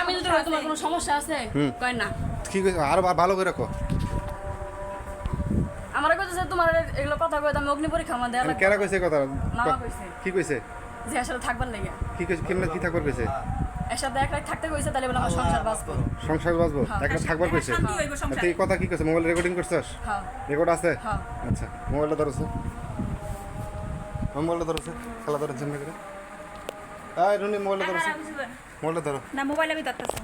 আমি যদি তোমার কোনো সমস্যা আছে কয় না। কি কইছে? আরও ভালো করে কো। আমার কইতেছে তোমার এগুলো কথা কই আমি অগ্নি পরীক্ষা আমার দেয়া কেরা কইছে কথা? মামা কইছে। কি কইছে? যে আসলে থাকবার লাগে। কি কইছে? কেমনে কি থাকবার কইছে? রাত থাকতে কইছে তাহলে বলে আমার সংসার বাঁচবো। সংসার বাঁচবো? একটা থাকবার কইছে? তুই কথা কি কইছে? মোবাইল রেকর্ডিং করছস? হ্যাঁ। রেকর্ড আছে? হ্যাঁ। আচ্ছা মোবাইলটা ধরছে মোবাইলটা ধরছে খেলা করে। এই রুনি মোবাইলটা ধরছে মোবাইলটা ধরো। না মোবাইল আমি ধরতেছি।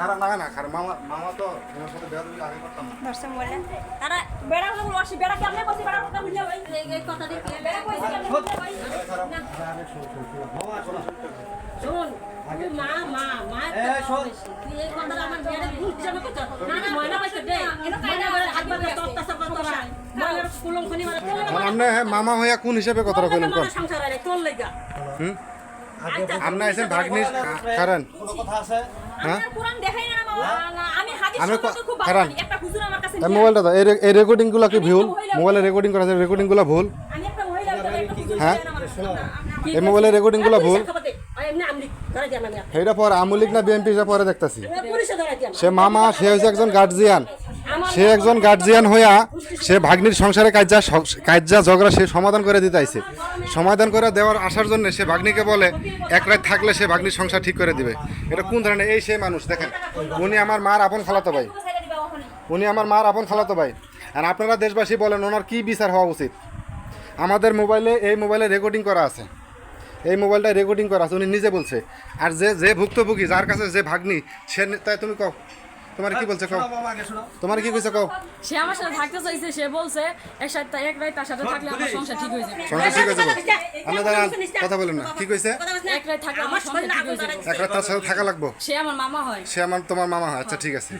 খারাপ। লাগা না খারাপ। মামা মামা তো আমার সাথে দিলে আগে করতাম না। ধরছে মোবাইল তারা বেড়া হলো আসি বেড়া কেমনে বসি বেড়া কথা বুঝলে ওই এই কথা দিয়ে বেড়া কইছে কেমনে শোন তুই মা মা মা তুই এই কথাটা আমার বিয়ারে ভুল হিসাবে করছ না না ময়না পাইছে দে ময়না করে একবার তত্তাসা করতে পারে ময়নার কুলম খনি মানে তোর আর আপনি হ্যাঁ, মামা হইয়া কোন হিসাবে কথাটা কইলেন কোন সংসার আরে তোর লাগা। হুম? আপনি আইছেন ভাগ্নি কারণ হ্যাঁ? আমি কোরআন দেখাই না বাবা না আমি হাদিস আমি ক- সম্পর্কে খুব ভালো কারণ- জানি। একটা হুজুর আমার কাছে এই মোবাইলটা এই রেকর্ডিংগুলো কি ভুল? মোবাইলে রেকর্ডিং করা আছে। রেকর্ডিংগুলো ভুল? আমি একটা মহিলা ভিতরে হ্যাঁ? এই মোবাইলের রেকর্ডিংগুলো ভুল? সেইটা পরে আমলিক না বিএনপি পরে দেখতাছি। সে মামা সে হচ্ছে একজন গার্জিয়ান সে একজন গার্জিয়ান হইয়া সে ভাগ্নির সংসারে কাজা কাজা ঝগড়া সে সমাধান করে দিতে আইছে সমাধান করে দেওয়ার আসার জন্য সে ভাগ্নিকে বলে এক রাত থাকলে সে ভাগ্নির সংসার ঠিক করে দিবে। এটা কোন ধরনের? এই সেই মানুষ দেখেন উনি আমার মার আপন খালাতো ভাই। উনি আমার মার আপন খালাতো ভাই। আর আপনারা দেশবাসী বলেন ওনার কি বিচার হওয়া উচিত? আমাদের মোবাইলে এই মোবাইলে রেকর্ডিং করা আছে। এই মোবাইলটা রেকর্ডিং করা আছে উনি নিজে বলছে। আর যে যে ভুক্তভোগী যার কাছে যে ভাগ্নি সে তাই তুমি কও। তোমার কি বলছে কও? তোমার কি কইছে কও? সে আমার সাথে থাকতে চাইছে সে বলছে এক সাথে এক রাত তার সাথে থাকলে আমার সংসার ঠিক হয়ে যাবে। সংসার ঠিক হয়ে যাবে। আপনি দাঁড়ান কথা বলেন না। কি কইছে? এক রাত থাকলে আমার সংসার ঠিক হয়ে যাবে। এক রাত তার সাথে থাকা লাগবে। সে আমার মামা হয়। সে আমার তোমার মামা হয়। আচ্ছা ঠিক আছে।